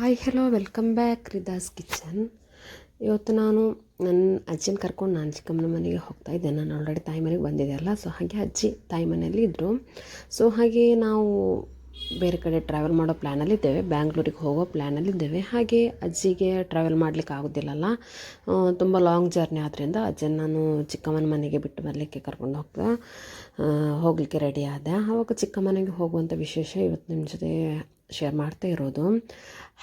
Hi hello welcome back Rida's Kitchen ಇವತ್ತು ನಾನು ನನ್ನ ಅಜ್ಜಿನ ಕರ್ಕೊಂಡು ನಾನು ಚಿಕ್ಕಮ್ಮನ ಮನೆಗೆ ಹೋಗ್ತಾ ಇದ್ದೆ. ನಾನು ಆಲ್ರೆಡಿ ತಾಯಿ ಮನೆಗೆ ಬಂದಿದ್ದೆ ಅಲ್ಲ ಸೊ ಹಾಗೆ ಅಜ್ಜಿ ತಾಯಿ ಮನೆಯಲ್ಲಿ ಇದ್ದರು ಸೊ ಹಾಗೆ ನಾವು ಬೇರೆ ಕಡೆ ಟ್ರಾವೆಲ್ ಮಾಡೋ ಪ್ಲ್ಯಾನಲ್ಲಿದ್ದೇವೆ ಬ್ಯಾಂಗ್ಳೂರಿಗೆ ಹೋಗೋ ಪ್ಲ್ಯಾನಲ್ಲಿದ್ದೇವೆ ಹಾಗೆ ಅಜ್ಜಿಗೆ ಟ್ರಾವೆಲ್ ಮಾಡಲಿಕ್ಕೆ ಆಗೋದಿಲ್ಲಲ್ಲ. ತುಂಬ ಲಾಂಗ್ ಜರ್ನಿ ಆದ್ದರಿಂದ ಅಜ್ಜನ ನಾನು ಚಿಕ್ಕಮ್ಮನ ಮನೆಗೆ ಬಿಟ್ಟು ಬರಲಿಕ್ಕೆ ಕರ್ಕೊಂಡು ಹೋಗ್ತಾ ಹೋಗಲಿಕ್ಕೆ ರೆಡಿ ಆದೆ. ಆವಾಗ ಚಿಕ್ಕಮ್ಮನೆಗೆ ಹೋಗುವಂಥ ವಿಶೇಷ ಇವತ್ತು ನಿಮ್ಮ ಜೊತೆ ಶೇರ್ ಮಾಡ್ತಾ ಇರೋದು.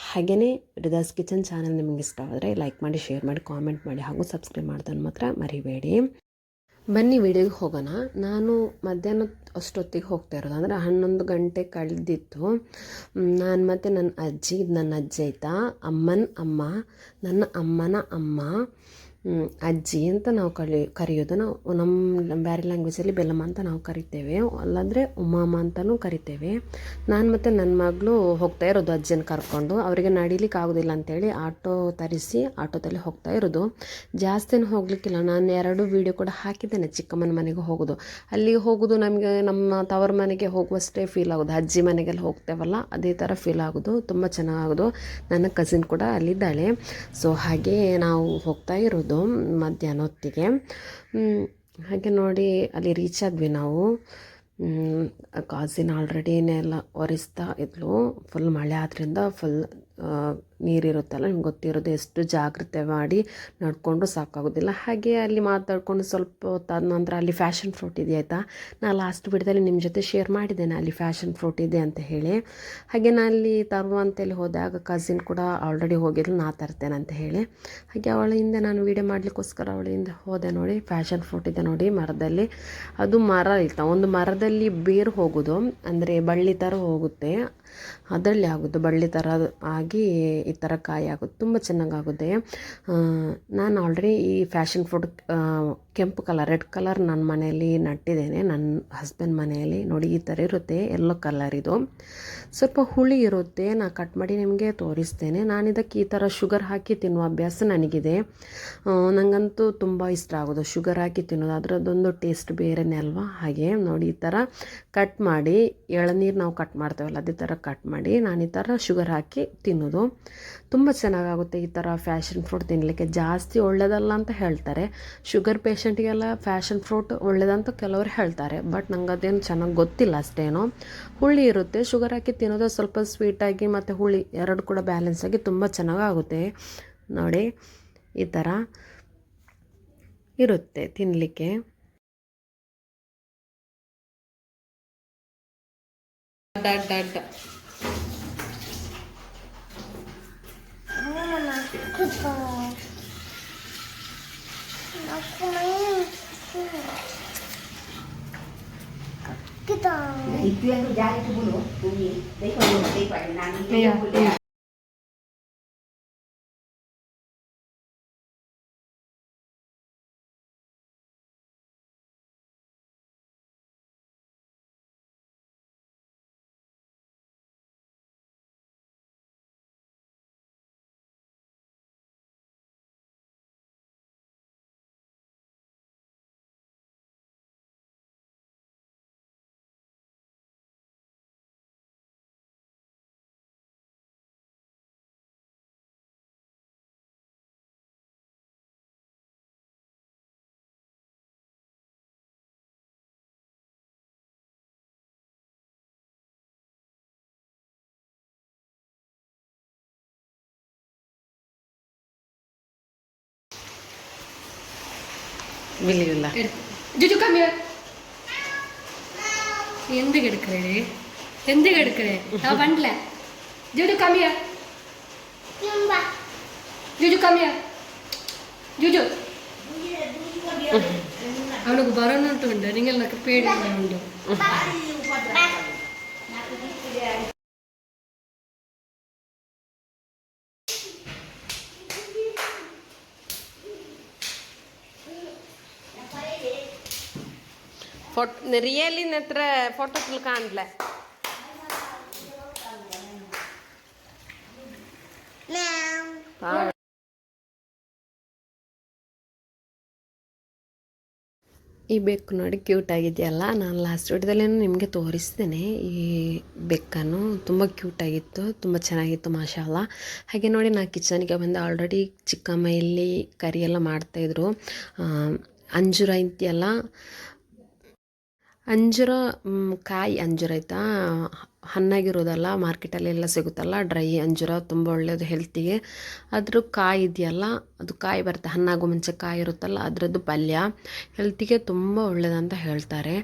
ಹಾಗೆಯೇ ರಿದಾಸ್ ಕಿಚನ್ ಚಾನಲ್ ನಿಮಗೆ ಇಷ್ಟ ಆದರೆ ಲೈಕ್ ಮಾಡಿ ಶೇರ್ ಮಾಡಿ ಕಾಮೆಂಟ್ ಮಾಡಿ ಹಾಗೂ ಸಬ್ಸ್ಕ್ರೈಬ್ ಮಾಡ್ದನ್ನು ಮಾತ್ರ ಮರಿಬೇಡಿ. ಬನ್ನಿ ವಿಡಿಯೋಗೆ ಹೋಗೋಣ. ನಾನು ಮಧ್ಯಾಹ್ನ ಅಷ್ಟೊತ್ತಿಗೆ ಹೋಗ್ತಾ ಇರೋದು. ಅಂದರೆ ಹನ್ನೊಂದು ಗಂಟೆ ಕಳೆದಿತ್ತು. ನಾನು ಮತ್ತು ನನ್ನ ಅಜ್ಜಿ ನನ್ನ ಅಜ್ಜಿ ಆಯಿತಾ? ಅಮ್ಮನ ಅಮ್ಮ, ನನ್ನ ಅಮ್ಮನ ಅಮ್ಮ. ಅಜ್ಜಿ ಅಂತ ನಾವು ಕಲಿ ಕರೆಯೋದು ನಾವು ನಮ್ಮ ಬೇರೆ ಲ್ಯಾಂಗ್ವೇಜಲ್ಲಿ ಬೆಲ್ಲಮ್ಮ ಅಂತ ನಾವು ಕರಿತೇವೆ. ಅಲ್ಲಾಂದರೆ ಉಮಾಮ ಅಂತಲೂ ಕರಿತೇವೆ. ನಾನು ಮತ್ತು ನನ್ನ ಮಗಳು ಹೋಗ್ತಾ ಇರೋದು ಅಜ್ಜಿನ ಕರ್ಕೊಂಡು. ಅವರಿಗೆ ನಡೀಲಿಕ್ಕೆ ಆಗೋದಿಲ್ಲ ಅಂತೇಳಿ ಆಟೋ ತರಿಸಿ ಆಟೋದಲ್ಲಿ ಹೋಗ್ತಾ ಇರೋದು. ಜಾಸ್ತಿನೂ ಹೋಗ್ಲಿಕ್ಕಿಲ್ಲ. ನಾನು ಎರಡು ವೀಡಿಯೋ ಕೂಡ ಹಾಕಿದ್ದೇನೆ ಚಿಕ್ಕಮ್ಮನ ಮನೆಗೆ ಹೋಗೋದು. ಅಲ್ಲಿಗೆ ಹೋಗೋದು ನಮಗೆ ನಮ್ಮ ತವರ ಮನೆಗೆ ಹೋಗುವಷ್ಟೇ ಫೀಲ್ ಆಗೋದು. ಅಜ್ಜಿ ಮನೆಗೆಲ್ಲ ಹೋಗ್ತೇವಲ್ಲ, ಅದೇ ಥರ ಫೀಲ್ ಆಗೋದು. ತುಂಬ ಚೆನ್ನಾಗೋದು ನನ್ನ ಕಸಿನ್ ಕೂಡ ಅಲ್ಲಿದ್ದಾಳೆ. ಸೊ ಹಾಗೆ ನಾವು ಹೋಗ್ತಾ ಇರೋದು. ಮಧ್ಯಾಹ್ನ ಹೊತ್ತಿಗೆ ಹಾಗೆ ನೋಡಿ ಅಲ್ಲಿ ರೀಚ್ ಆದ್ವಿ ನಾವು. ಕಾಸಿನ ಆಲ್ರೆಡಿನೆಲ್ಲ ಒರೆಸ್ತಾ ಇದ್ಲು. ಫುಲ್ ಮಳೆ ಆದ್ದರಿಂದ ಫುಲ್ ನೀರಿರುತ್ತಲ್ಲ, ನಿಮ್ಗೆ ಗೊತ್ತಿರೋದು ಎಷ್ಟು ಜಾಗ್ರತೆ ಮಾಡಿ ನಡ್ಕೊಂಡು ಸಾಕಾಗೋದಿಲ್ಲ. ಹಾಗೆ ಅಲ್ಲಿ ಮಾತಾಡ್ಕೊಂಡು ಸ್ವಲ್ಪ ಹೊತ್ತಾದ ನಂತರ ಅಲ್ಲಿ ಫ್ಯಾಷನ್ ಫ್ರೂಟ್ ಇದೆ ಆಯಿತಾ? ನಾನು ಲಾಸ್ಟ್ ಬಿಡದಲ್ಲಿ ನಿಮ್ಮ ಜೊತೆ ಶೇರ್ ಮಾಡಿದ್ದೇನೆ ಅಲ್ಲಿ ಫ್ಯಾಷನ್ ಫ್ರೂಟ್ ಇದೆ ಅಂತ ಹೇಳಿ. ಹಾಗೆ ನಾನು ಅಲ್ಲಿ ತರುವಂತೇಳಿ ಹೋದಾಗ ಕಸಿನ್ ಕೂಡ ಆಲ್ರೆಡಿ ಹೋಗಿದ್ರು ನಾ ತರ್ತೇನೆ ಅಂತ ಹೇಳಿ. ಹಾಗೆ ಅವಳಿಂದ ನಾನು ವೀಡಿಯೋ ಮಾಡಲಿಕ್ಕೋಸ್ಕರ ಅವಳಿಂದ ಹಿಂದೆ ಹೋದೆ ನೋಡಿ, ಫ್ಯಾಷನ್ ಫ್ರೂಟ್ ಇದೆ ನೋಡಿ ಮರದಲ್ಲಿ. ಅದು ಮರ ಇರ್ತಾ ಒಂದು ಮರದಲ್ಲಿ ಬೇರು ಹೋಗೋದು, ಅಂದರೆ ಬಳ್ಳಿ ಥರ ಹೋಗುತ್ತೆ. ಅದರಲ್ಲಿ ಆಗೋದು, ಬಳ್ಳಿ ಥರ ಆಗಿ ಈ ಥರ ಕಾಯಿ ಆಗೋದು ತುಂಬ ಚೆನ್ನಾಗಾಗುತ್ತೆ. ನಾನು ಆಲ್ರೆಡಿ ಈ ಫ್ಯಾಷನ್ ಫ್ರೂಟ್ ಕೆಂಪು ಕಲರ್ ರೆಡ್ ಕಲರ್ ನನ್ನ ಮನೆಯಲ್ಲಿ ನಟ್ಟಿದ್ದೇನೆ. ನನ್ನ ಹಸ್ಬೆಂಡ್ ಮನೆಯಲ್ಲಿ ನೋಡಿ ಈ ಥರ ಇರುತ್ತೆ ಎಲ್ಲೋ ಕಲರ್ ಇದು. ಸ್ವಲ್ಪ ಹುಳಿ ಇರುತ್ತೆ, ನಾನು ಕಟ್ ಮಾಡಿ ನಿಮಗೆ ತೋರಿಸ್ತೇನೆ. ನಾನು ಇದಕ್ಕೆ ಈ ಥರ ಶುಗರ್ ಹಾಕಿ ತಿನ್ನುವ ಅಭ್ಯಾಸ ನನಗಿದೆ. ನನಗಂತೂ ತುಂಬ ಇಷ್ಟ ಆಗೋದು ಶುಗರ್ ಹಾಕಿ ತಿನ್ನೋದು. ಅದರದ್ದೊಂದು ಟೇಸ್ಟ್ ಬೇರೆನೇ ಅಲ್ವಾ? ಹಾಗೆ ನೋಡಿ ಈ ಥರ ಕಟ್ ಮಾಡಿ ಎಳನೀರು ನಾವು ಕಟ್ ಮಾಡ್ತೇವಲ್ಲ, ಅದೇ ಥರ ಕಟ್ ಮಾಡಿ ನಾನು ಈ ಥರ ಶುಗರ್ ಹಾಕಿ ತಿನ್ನೋದು. ತುಂಬ ಚೆನ್ನಾಗಾಗುತ್ತೆ ಈ ಥರ ಫ್ಯಾಷನ್ ಫ್ರೂಟ್ ತಿನ್ನಲಿಕ್ಕೆ ಜಾಸ್ತಿ ಒಳ್ಳೆಯದಲ್ಲ ಅಂತ ಹೇಳ್ತಾರೆ. ಶುಗರ್ ಪೇಷಂಟಿಗೆಲ್ಲ ಫ್ಯಾಷನ್ ಫ್ರೂಟ್ ಒಳ್ಳೆಯದಂತ ಕೆಲವರು ಹೇಳ್ತಾರೆ. ಬಟ್ ನಂಗೆ ಅದೇನು ಚೆನ್ನಾಗಿ ಗೊತ್ತಿಲ್ಲ ಅಷ್ಟೇನು. ಹುಳಿ ಇರುತ್ತೆ. ಶುಗರ್ ಹಾಕಿ ತಿನ್ನೋದು ಸ್ವಲ್ಪ ಸ್ವೀಟಾಗಿ ಮತ್ತು ಹುಳಿ ಎರಡು ಕೂಡ ಬ್ಯಾಲೆನ್ಸ್ ಆಗಿ ತುಂಬ ಚೆನ್ನಾಗಾಗುತ್ತೆ. ನೋಡಿ, ಈ ಥರ ಇರುತ್ತೆ ತಿನ್ನಲಿಕ್ಕೆ ಡಡ್ 그다 나 고마워 그다 이 뒤에 그 자리 그 보여 거기 내 거기 내 거기 나는 വിളിയില്ല ജുജു കമ്മിയ എന്ത് കിടക്കണേ എന്ത് കിടക്കണേ ആ പണ്ടില്ല ജുജു കമ്മിയ ജുജു കമ്മിയ ജുജു ಅವನಿಗೆ ಬರೋನುಂಟುಂಟು ನಿಂಗೆಲ್ಲ ಪೇಡಿ ಉಂಟು ಫೋಟೋ ರಿಯಲಿನ ಹತ್ರ ಫೋಟೋ ತಿಳ್ಕಾಣ್ಲ ಈ ಬೆಕ್ಕು ನೋಡಿ ಕ್ಯೂಟ್ ಆಗಿದೆಯಲ್ಲ ನಾನು ಲಾಸ್ಟ್ ವಿಡಿಯೋದಲ್ಲಿ ನಿಮಗೆ ತೋರಿಸ್ತೇನೆ. ಈ ಬೆಕ್ಕನ್ನು ತುಂಬ ಕ್ಯೂಟಾಗಿತ್ತು ತುಂಬ ಚೆನ್ನಾಗಿತ್ತು ಮಾಶಾಲ ಹಾಗೆ ನೋಡಿ ನಾನು ಕಿಚನ್ಗೆ ಬಂದು ಆಲ್ರೆಡಿ ಚಿಕ್ಕಮ್ಮ ಇಲ್ಲಿ ಕರಿ ಎಲ್ಲ ಮಾಡ್ತಾಯಿದ್ರು ಅಂಜೂರ ಇದೆಯಲ್ಲ ಅಂಜೂರ ಕಾಯಿ ಅಂಜರ ಆಯಿತಾ? ಹಣ್ಣಾಗಿರೋದಲ್ಲ ಮಾರ್ಕೆಟಲ್ಲೆಲ್ಲ ಸಿಗುತ್ತಲ್ಲ, ಡ್ರೈ, ಅಂಜೂರ ತುಂಬ ಒಳ್ಳೆಯದು ಹೆಲ್ತಿಗೆ. ಅದ್ರ ಕಾಯಿ ಇದೆಯಲ್ಲ, ಅದು ಕಾಯಿ ಬರುತ್ತೆ, ಹಣ್ಣಾಗೋ ಮುಂಚೆ ಕಾಯಿ ಇರುತ್ತಲ್ಲ, ಅದರದ್ದು ಪಲ್ಯ ಹೆಲ್ತಿಗೆ ತುಂಬ ಒಳ್ಳೆಯದಂತ ಹೇಳ್ತಾರೆ.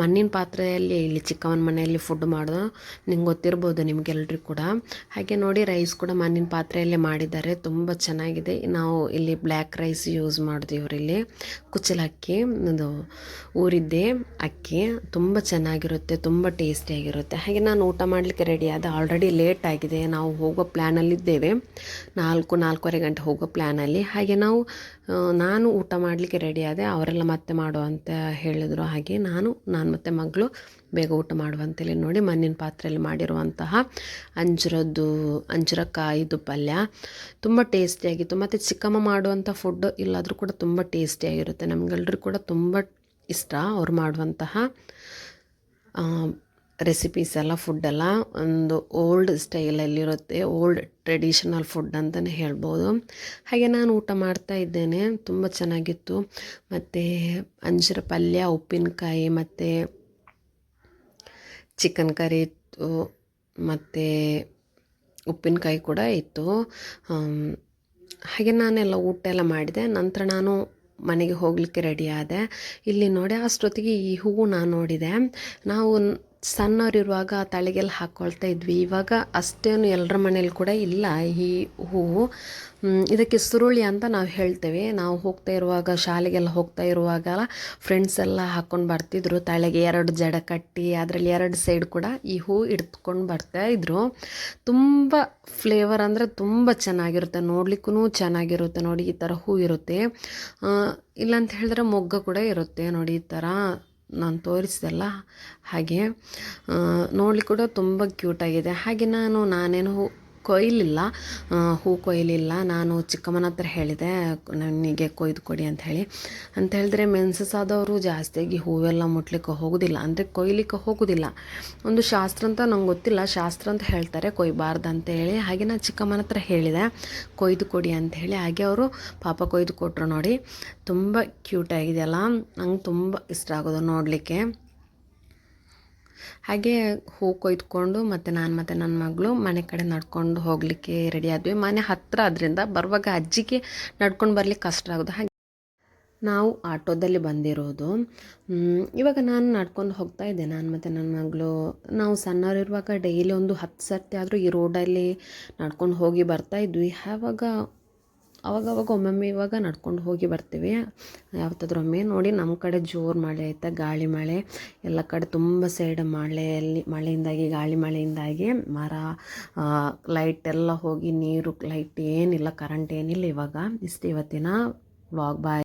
ಮಣ್ಣಿನ ಪಾತ್ರೆಯಲ್ಲಿ, ಇಲ್ಲಿ ಚಿಕ್ಕವನ ಮನೆಯಲ್ಲಿ ಫುಡ್ ಮಾಡೋದು ನಿಮ್ಗೆ ಗೊತ್ತಿರ್ಬೋದು, ನಿಮಗೆಲ್ರಿಗೂ ಕೂಡ. ಹಾಗೆ ನೋಡಿ ರೈಸ್ ಕೂಡ ಮಣ್ಣಿನ ಪಾತ್ರೆಯಲ್ಲೇ ಮಾಡಿದ್ದಾರೆ, ತುಂಬ ಚೆನ್ನಾಗಿದೆ. ನಾವು ಇಲ್ಲಿ ಬ್ಲ್ಯಾಕ್ ರೈಸ್ ಯೂಸ್ ಮಾಡಿದ್ವಿ ಇವರಿಲ್ಲಿ. ಕುಚ್ಚಲಕ್ಕಿ ಅದು ಊರಿದ್ದೆ ಅಕ್ಕಿ, ತುಂಬ ಚೆನ್ನಾಗಿರುತ್ತೆ, ತುಂಬ ಟೇಸ್ಟಿಯಾಗಿರುತ್ತೆ ಹಾಗೆ ನಾನು ಊಟ ಮಾಡಲಿಕ್ಕೆ ರೆಡಿ ಆದ ಆಲ್ರೆಡಿ ಲೇಟ್ ಆಗಿದೆ. ನಾವು ಹೋಗೋ ಪ್ಲ್ಯಾನಲ್ಲಿದ್ದೇವೆ ನಾಲ್ಕು, ನಾಲ್ಕೂವರೆ ಗಂಟೆ ಹೋಗೋ ಪ್ಲ್ಯಾನಲ್ಲಿ ಹಾಗೆ ನಾವು ನಾನು ಊಟ ಮಾಡಲಿಕ್ಕೆ ರೆಡಿ ಆದೆ. ಅವರೆಲ್ಲ ಮತ್ತೆ ಮಾಡುವಂತ ಹೇಳಿದರು ಹಾಗೆ ನಾನು ನಾನು ಮತ್ತು ಮಗಳು ಬೇಗ ಊಟ ಮಾಡುವಂತೇಳಿ ನೋಡಿ ಮಣ್ಣಿನ ಪಾತ್ರೆಯಲ್ಲಿ ಮಾಡಿರುವಂತಹ ಅಂಜರದ್ದು, ಅಂಜರಕಾಯಿದು ಪಲ್ಯ. ತುಂಬ ಟೇಸ್ಟಿಯಾಗಿತ್ತು ಮತ್ತು ಚಿಕ್ಕಮ್ಮ ಮಾಡುವಂಥ ಫುಡ್ ಇಲ್ಲಾದರೂ ಕೂಡ ತುಂಬ ಟೇಸ್ಟಿಯಾಗಿರುತ್ತೆ ನಮಗೆಲ್ಲರೂ ಕೂಡ ತುಂಬ ಇಷ್ಟ. ಅವ್ರು ಮಾಡುವಂತಹ ರೆಸಿಪೀಸ್ ಎಲ್ಲ ಫುಡ್ಡೆಲ್ಲ ಒಂದು ಓಲ್ಡ್ ಸ್ಟೈಲಲ್ಲಿರುತ್ತೆ ಓಲ್ಡ್ ಟ್ರೆಡಿಷನಲ್ ಫುಡ್ ಅಂತಲೇ ಹೇಳ್ಬೋದು. ಹಾಗೆ ನಾನು ಊಟ ಮಾಡ್ತಾ ಇದ್ದೇನೆ, ತುಂಬ ಚೆನ್ನಾಗಿತ್ತು. ಮತ್ತು ಅಂಜರ ಪಲ್ಯ, ಉಪ್ಪಿನಕಾಯಿ, ಮತ್ತು ಚಿಕನ್ ಕರಿ ಇತ್ತು, ಮತ್ತು ಉಪ್ಪಿನಕಾಯಿ ಕೂಡ ಇತ್ತು. ಹಾಗೆ ನಾನೆಲ್ಲ ಊಟ ಎಲ್ಲ ಮಾಡಿದೆ. ನಂತರ ನಾನು ಮನೆಗೆ ಹೋಗಲಿಕ್ಕೆ ರೆಡಿ ಆದೆ. ಇಲ್ಲಿ ನೋಡಿ, ಅಷ್ಟೊತ್ತಿಗೆ ಈ ಹೂವು ನಾನು ನೋಡಿದೆ. ನಾವು ಸಣ್ಣವರಿರುವಾಗ ತಲೆಗೆಲ್ಲ ಹಾಕ್ಕೊಳ್ತಾ ಇದ್ವಿ. ಇವಾಗ ಅಷ್ಟೇನು ಎಲ್ಲರ ಮನೇಲಿ ಕೂಡ ಇಲ್ಲ. ಈ ಹೂವು ಇದಕ್ಕೆ ಸುರುಳಿ ಅಂತ ನಾವು ಹೇಳ್ತೇವೆ. ನಾವು ಹೋಗ್ತಾ ಇರುವಾಗ, ಶಾಲೆಗೆಲ್ಲ ಹೋಗ್ತಾ ಇರುವಾಗ ಫ್ರೆಂಡ್ಸ್ ಎಲ್ಲ ಹಾಕ್ಕೊಂಡು ಬರ್ತಿದ್ರು. ತಲೆಗೆ ಎರಡು ಜಡ ಕಟ್ಟಿ, ಅದರಲ್ಲಿ ಎರಡು ಸೈಡ್ ಕೂಡ ಈ ಹೂ ಇಡ್ಕೊಂಡು ಬರ್ತಾ ಇದ್ರು. ತುಂಬ ಫ್ಲೇವರ್ ಅಂದರೆ ತುಂಬ ಚೆನ್ನಾಗಿರುತ್ತೆ. ನೋಡ್ಲಿಕ್ಕೂ ಚೆನ್ನಾಗಿರುತ್ತೆ. ನೋಡಿ, ಈ ಥರ ಹೂ ಇರುತ್ತೆ. ಇಲ್ಲಂತ ಹೇಳಿದ್ರೆ ಮೊಗ್ಗು ಕೂಡ ಇರುತ್ತೆ ನೋಡಿ, ಈ ಥರ ನಾನು ತೋರಿಸಿದೆಲ್ಲ? ಹಾಗೆ ನೋಡಿ ಕೂಡ ತುಂಬ ಕ್ಯೂಟಾಗಿದೆ ಹಾಗೆ ನಾನು ನಾನೇನು ಕೊಯ್ಲಿಲ್ಲ. ಹೂ ಕೊಯ್ಲಿಲ್ಲ. ನಾನು ಚಿಕ್ಕಮ್ಮನ ಹತ್ರ ಹೇಳಿದೆ, ನನಗೆ ಕೊಯ್ದು ಕೊಡಿ ಅಂತ ಹೇಳಿ. ಅಂತ ಹೇಳಿದ್ರೆ ಮೆನ್ಸಸ್ ಆದವರು ಜಾಸ್ತಿಯಾಗಿ ಹೂವೆಲ್ಲ ಮುಟ್ಲಿಕ್ಕೆ ಹೋಗೋದಿಲ್ಲ. ಅಂದರೆ ಕೊಯ್ಲಿಕ್ಕೆ ಹೋಗೋದಿಲ್ಲ. ಒಂದು ಶಾಸ್ತ್ರ ಅಂತ ನಂಗೆ ಗೊತ್ತಿಲ್ಲ. ಶಾಸ್ತ್ರ ಅಂತ ಹೇಳ್ತಾರೆ, ಕೊಯ್ಬಾರ್ದು ಅಂತ ಹೇಳಿ. ಹಾಗೆ ನಾನು ಚಿಕ್ಕಮ್ಮನ ಹತ್ರ ಹೇಳಿದೆ, ಕೊಯ್ದು ಕೊಡಿ ಅಂತ ಹೇಳಿ. ಹಾಗೆ ಅವರು, ಪಾಪ ಕೊಯ್ದು ಕೊಟ್ಟರು ನೋಡಿ, ತುಂಬ ಕ್ಯೂಟ್ ಆಗಿದೆಯಲ್ಲ. ನಂಗೆ ತುಂಬ ಇಷ್ಟ ಆಗೋದು ನೋಡಲಿಕ್ಕೆ. ಹಾಗೆ ಹೂ ಕೊಯ್ದುಕೊಂಡು ಮತ್ತು ನಾನು ಮತ್ತು ನನ್ನ ಮಗಳು ಮನೆ ಕಡೆ ನಡ್ಕೊಂಡು ಹೋಗಲಿಕ್ಕೆ ರೆಡಿ ಆದ್ವಿ. ಮನೆ ಹತ್ತಿರ ಅದರಿಂದ ಬರುವಾಗ ಅಜ್ಜಿಗೆ ನಡ್ಕೊಂಡು ಬರಲಿಕ್ಕೆ ಕಷ್ಟ ಆಗೋದು. ಹಾಗೆ ನಾವು ಆಟೋದಲ್ಲಿ ಬಂದಿರೋದು. ಇವಾಗ ನಾನು ನಡ್ಕೊಂಡು ಹೋಗ್ತಾ ಇದ್ದೆ. ನಾನು ಮತ್ತು ನನ್ನ ಮಗಳು, ನಾವು ಸಣ್ಣವರಿರುವಾಗ ಡೈಲಿ ಒಂದು ಹತ್ತು ಸರ್ತಿ ಆದರೂ ಈ ರೋಡಲ್ಲಿ ನಡ್ಕೊಂಡು ಹೋಗಿ ಬರ್ತಾ ಇದ್ವಿ. ಆವಾಗ ಅವಾಗವಾಗ ಒಮ್ಮೊಮ್ಮೆ ಇವಾಗ ನಡ್ಕೊಂಡು ಹೋಗಿ ಬರ್ತೀವಿ. ಯಾವತ್ತಾದ್ರೂ ಒಮ್ಮೆ ನೋಡಿ ನಮ್ಮ ಕಡೆ ಜೋರು ಮಳೆ ಐತೆ, ಗಾಳಿ ಮಳೆ. ಎಲ್ಲ ಕಡೆ ತುಂಬ ಸೈಡ್ ಮಳೆಯಲ್ಲಿ, ಮಳೆಯಿಂದಾಗಿ, ಗಾಳಿ ಮಳೆಯಿಂದಾಗಿ ಮರ ಲೈಟ್ ಎಲ್ಲ ಹೋಗಿ ನೀರು ಲೈಟ್ ಏನಿಲ್ಲ ಕರೆಂಟ್ ಏನಿಲ್ಲ ಇವಾಗ. ಇಷ್ಟು ಇವತ್ತಿನ ವ್ಲಾಗ್ ಬಾಯ್